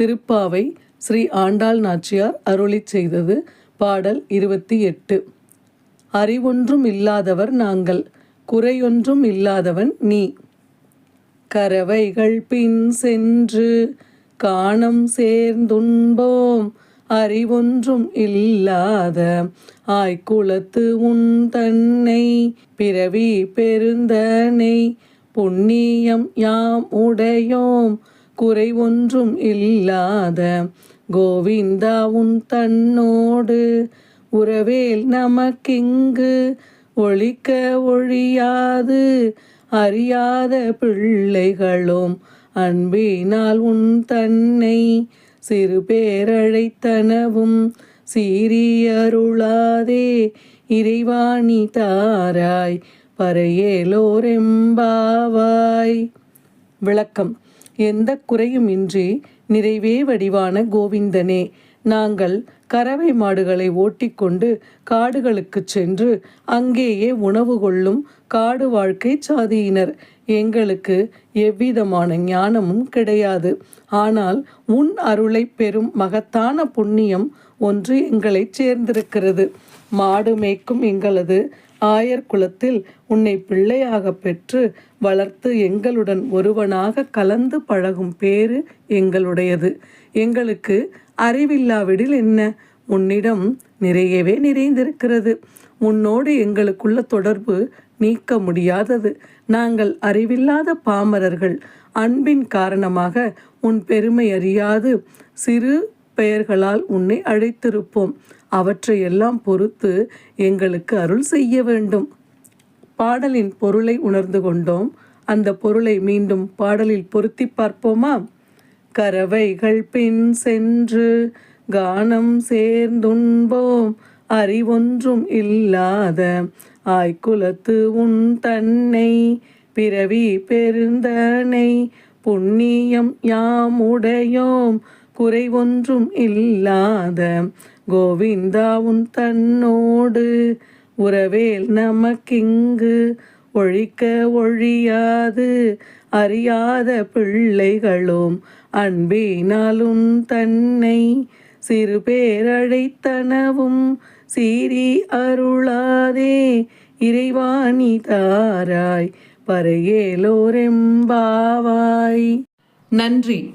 திருப்பாவை ஸ்ரீ ஆண்டாள் நாச்சியார் அருளி செய்தது பாடல் இருபத்தி எட்டு. அறிவொன்றும் இல்லாதவர் நாங்கள் குறையொன்றும் இல்லாதவன் நீ. கரவைகள் பின் சென்று காணம் சேர்ந்துண்போம் அறிவொன்றும் இல்லாத ஆய்குலத்து உன் தன்னை பிறவி பெருந்தனை புண்ணியம் யாம் உடையோம் குறை ஒன்றும் இல்லாத கோவிந்தா உன் தன்னோடு. உறவேல் நமக்கிங்கு ஒழிக்க ஒழியாது. அறியாத பிள்ளைகளும் அன்பினால் உன் தன்னை சிறு பேரழைத்தனவும் சீரியருளாதே. இறைவாணி தாராய் பறையேலோரெம்பாவாய். விளக்கம். எந்த குறையும் இன்றி நிறைவே வடிவான கோவிந்தனே. நாங்கள் கறவை மாடுகளை ஓட்டிக்கொண்டு காடுகளுக்கு சென்று அங்கேயே உணவு கொள்ளும் காடு வாழ்க்கை சாதியினர். எங்களுக்கு எவ்விதமான ஞானமும் கிடையாது. ஆனால் உன் அருளை பெறும் மகத்தான புண்ணியம் ஒன்று எங்களை சேர்ந்திருக்கிறது. மாடு மேய்க்கும் எங்களது ஆயர் குலத்தில் உன்னை பிள்ளையாக பெற்று வளர்த்து எங்களுடன் ஒருவனாக கலந்து பழகும் பேறு எங்களுடையது. எங்களுக்கு அறிவில்லாவிடில் என்ன? உன்னிடம் நிறையவே நிறைந்திருக்கிறது. உன்னோடு எங்களுக்குள்ள தொடர்பு நீக்க முடியாதது. நாங்கள் அறிவில்லாத பாமரர்கள். அன்பின் காரணமாக உன் பெருமை அறியாது. சிறு பெயர்களால் உன்னை அழைத்திருப்போம். அவற்றையெல்லாம் பொறுத்து எங்களுக்கு அருள் செய்ய வேண்டும். பாடலின் பொருளை உணர்ந்து கொண்டோம். அந்த பொருளை மீண்டும் பாடலில் பொருத்தி பார்ப்போமா? கறவைகள் பின் சென்று கானம் சேர்ந்துண்போம். அறிவொன்றும் இல்லாத ஆய்குலத்து உன் தன்னை பிறவி பெருந்தனை. புண்ணியம் யாமுடையோம். குறைவொன்றும் இல்லாத கோவிந்தாவும் தன்னோடு. உறவேல் நமக்கிங்கு ஒழிக்க ஒழியாது. அறியாத பிள்ளைகளும் அன்பினாலும் தன்னை சிறு பேரழைத்தனவும் சீரி அருளாதே. இறைவாணி தாராய் பறையேலோரெம்பாவாய் நன்றி.